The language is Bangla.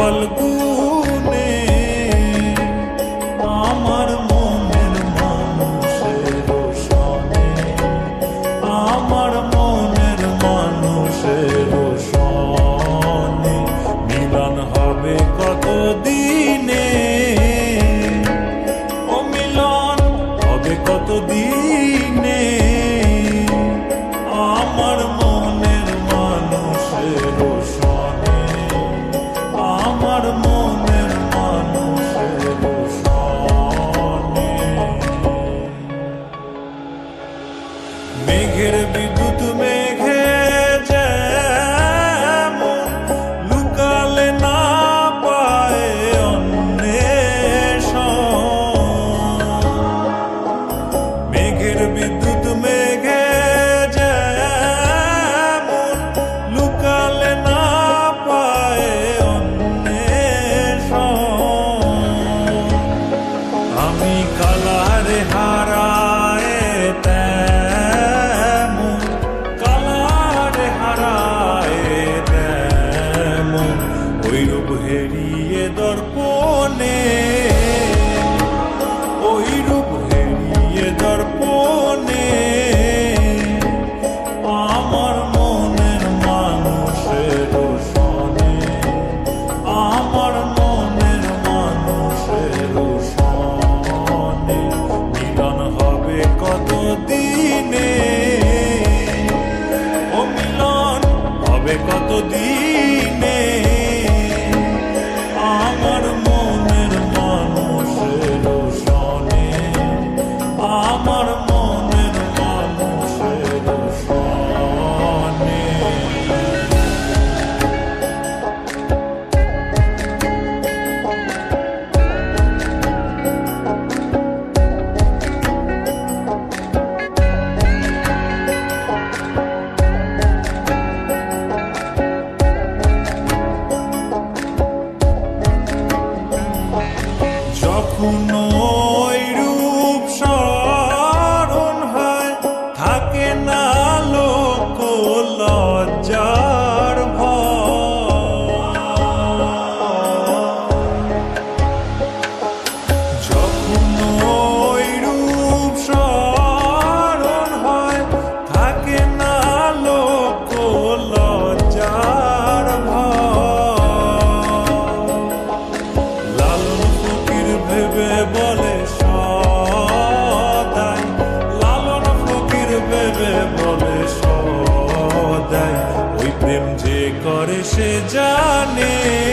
ফাল্গুনে আমার মনের মানুষের সনে আমার মনের মানুষের সনে মিলন হবে কত দিনে ও হবে কত দিনে আমার মনের মানুষের সনে मेघर विद्युत में করে সে জানে।